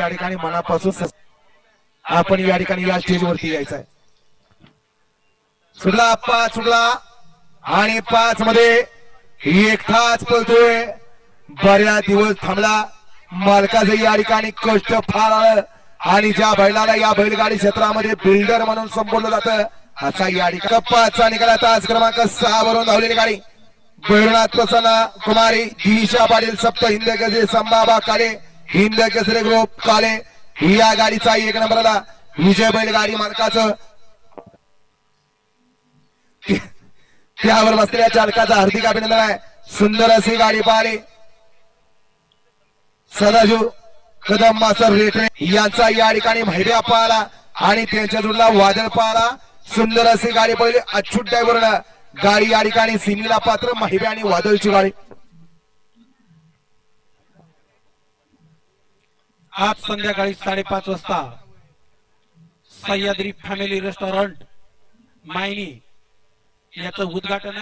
या ठिकाणी मनापासून आपण या ठिकाणी या स्टेजवरती यायचं आहे सुटला पाच सुटला. आणि पाच मध्ये एक पळतोय. बऱ्याच दिवस थांबला. मालकाचं या ठिकाणी कष्ट फार आलं आणि ज्या बैलाला या बैलगाडी क्षेत्रामध्ये बिल्डर म्हणून संबोधलं जात असा या ठिकाणी पाचचा निघाला तास क्रमांक सहा वरून धावलेली गाडी. बैरनाथ प्रसन्न कुमारी दिशा पाटील सप्त हिंद गजे संभाबा काले हिंद केसरे ग्रुप काले. या गाडीचा एक नंबरला. विजय बैलगाडी मालकाचं. त्यावर बसलेल्या चालकाचा हार्दिक अभिनंदन आहे. सुंदर अशी गाडी पाहिली. सदाशिव कदम मास्तर रेटरे यांचा या ठिकाणी भैब्या पाहला आणि त्यांच्या जोडला वादळ पाहला सुंदर अशी गाडी पहिली अच्युत ड्रायव्हर गाडी या ठिकाणी सिमीला पात्र महिब्या आणि वादळची गाडी. आज संध्याकाळी साडेपाच वाजता सह्याद्री फॅमिली रेस्टॉरंट मायनी याचं उद्घाटन आहे.